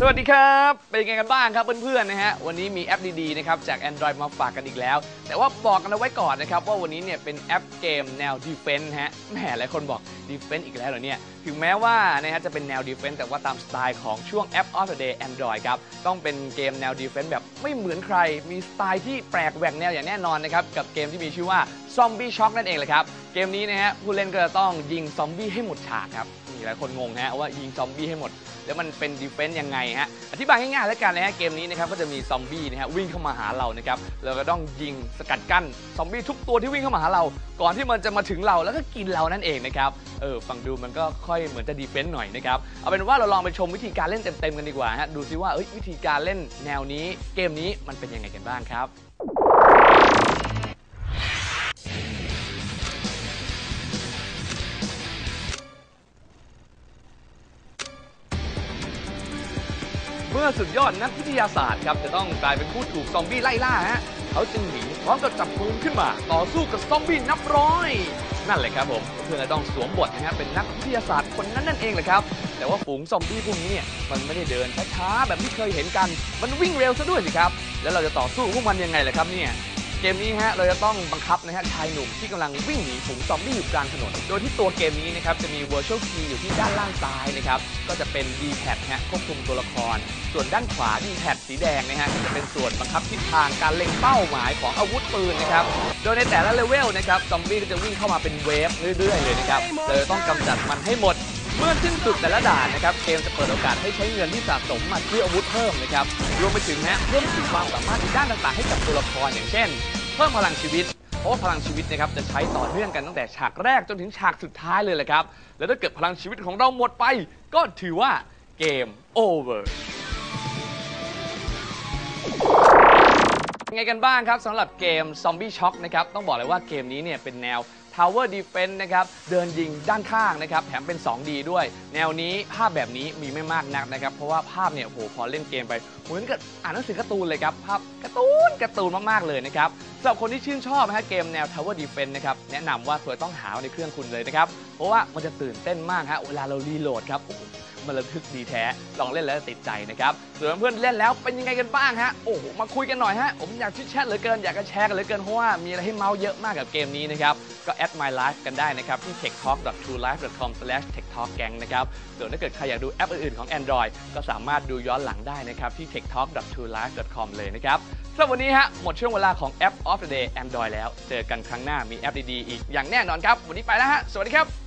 สวัสดีครับ เป็นยังไงกันบ้างครับเพื่อนๆนะฮะวันนี้มีแอปดีๆนะครับจาก Android มาฝากกันอีกแล้ว แต่ว่าบอกกันเอาไว้ก่อนนะครับว่าวันนี้เนี่ยเป็นแอปเกมแนว Defense ฮะแหมหลายคนบอก Defense อีกแล้วเหรอเนี่ยถึงแม้ว่านะฮะจะเป็นแนว Defense แต่ว่าตามสไตล์ของช่วง App of the Day Android ครับต้องเป็นเกมแนว Defense แบบไม่เหมือนใคร มีสไตล์ที่แปลกแหวกแนวอย่างแน่นอนนะครับกับเกมที่มีชื่อว่า Zombie Shock นั่นเองแหละครับเกมนี้นะฮะผู้เล่นก็จะต้องยิงซอมบี้ให้หมดฉากครับมีหลายคนงงฮะว่ายิงซอมบี้ให้หมด แล้วมันเป็นดีเฟนต์ยังไงฮะอธิบายง่ายๆแล้วกันนะฮะเกมนี้นะครับก็จะมีซอมบี้นะฮะวิ่งเข้ามาหาเรานะครับเราก็ต้องยิงสกัดกั้นซอมบี้ทุกตัวที่วิ่งเข้ามาหาเรา ก่อนที่มันจะมาถึงเราแล้วก็กินเรานั่นเองนะครับเออฟังดูมันก็ค่อยเหมือนจะดีเฟนต์หน่อยนะครับเอาเป็นว่าเราลองไปชมวิธีการเล่นเต็มๆกันดีกว่าฮะดูซิว่าเอ้ยวิธีการเล่นแนวนี้ เกมนี้มันเป็นยังไงกันบ้างครับ มื่อสุดยอดนักวิทยาศาสตร์ครับจะต้องกลายเป็นผู้ถูกซอมบี้ไล่ล่าฮะเขาจึงหนีพร้อมกับจับปืนขึ้นมา ต่อสู้กับซอมบี้นับร้อย นั่นแหละครับผมเพื่อนจะต้องสวมบทนะฮะเป็นนักวิทยาศาสตร์คนนั้นนั่นเองแหละครับ แต่ว่าฝูงซอมบี้พวกนี้เนี่ยมันไม่ได้เดินช้าๆแบบที่เคยเห็นกัน มันวิ่งเร็วซะด้วยสิครับ แล้วเราจะต่อสู้พวกมันยังไงล่ะครับเนี่ย เกมนี้ฮะเราจะต้องบังคับนะฮะชายหนุ่มที่กำลังวิ่งหนีฝูงซอมบี้อยู่กลางถนน โดยที่ตัวเกมนี้นะครับจะมี virtual key อยู่ที่ด้านล่างซ้ายนะครับก็จะเป็น D pad ฮะควบคุมตัวละคร ส่วนด้านขวา D pad สีแดงนะฮะก็จะเป็นส่วนบังคับทิศทางการเล็งเป้าหมายของอาวุธปืนนะครับโดยในแต่ละเลเวลนะครับซอมบี้ก็จะวิ่งเข้ามาเป็นเวฟเรื่อยๆเลยนะครับเราจะต้องกำจัดมันให้หมด เมื่อสิ้นสุดแต่ละด่านนะครับเกมจะเปิดโอกาสให้ใช้เงินที่สะสมมาซื้ออาวุธเพิ่มนะครับรวมไปถึงนะเพิ่มขีดความสามารถในด้านต่างๆให้กับตัวละครอย่างเช่น เพิ่มพลังชีวิตเพราะว่าพลังชีวิตนะครับจะใช้ต่อเนื่องกันตั้งแต่ฉากแรกจนถึงฉากสุดท้ายเลยแหละครับแล้วถ้าเกิดพลังชีวิตของเราหมดไป ก็ถือว่าเกมโอเวอร์ ยังไงกันบ้างครับสำหรับเกม Zombie Shock นะครับต้องบอกเลยว่าเกมนี้เนี่ยเป็นแนว Tower Defense นะครับเดินยิงด้านข้างนะครับแถมเป็น 2D ด้วย แนวนี้ภาพแบบนี้มีไม่มากนักนะครับ เพราะว่าภาพเนี่ยโหพอเล่นเกมไปเหมือนกับอ่านหนังสือการ์ตูนเลยครับ ภาพการ์ตูนการ์ตูนมากๆเลยนะครับสำหรับคนที่ชื่นชอบนะฮะเกมแนว Tower Defense นะครับแนะนำว่าควรต้องหาไว้ในเครื่องคุณเลยนะครับเพราะว่ามันจะตื่นเต้นมากฮะเวลาเรารีโหลดครับ มันระทึกดีแท้ ลองเล่นแล้วติดใจนะครับ ส่วนเพื่อนๆเล่นแล้วเป็นยังไงกันบ้างฮะ โอ้โห มาคุยกันหน่อยฮะ ผมอยากชิดแชทเหลือเกิน อยากจะแชร์กันเหลือเกิน เพราะว่ามีอะไรให้เมาส์เยอะมากกับเกมนี้นะครับ ก็แอด my life กันได้นะครับ ที่ techtalk.truelife.com/techtalkgang นะครับ ส่วนถ้าเกิดใครอยากดูแอปอื่นๆของ Android ก็สามารถดูย้อนหลังได้นะครับที่ techtalk.truelife.com เลยนะครับสำหรับวันนี้ฮะ หมดช่วงเวลาของ App of the Day Android แล้ว เจอกันครั้งหน้ามีแอปดีๆอีกอย่างแน่นอนครับ วันนี้ไปแล้วฮะ สวัสดีครับ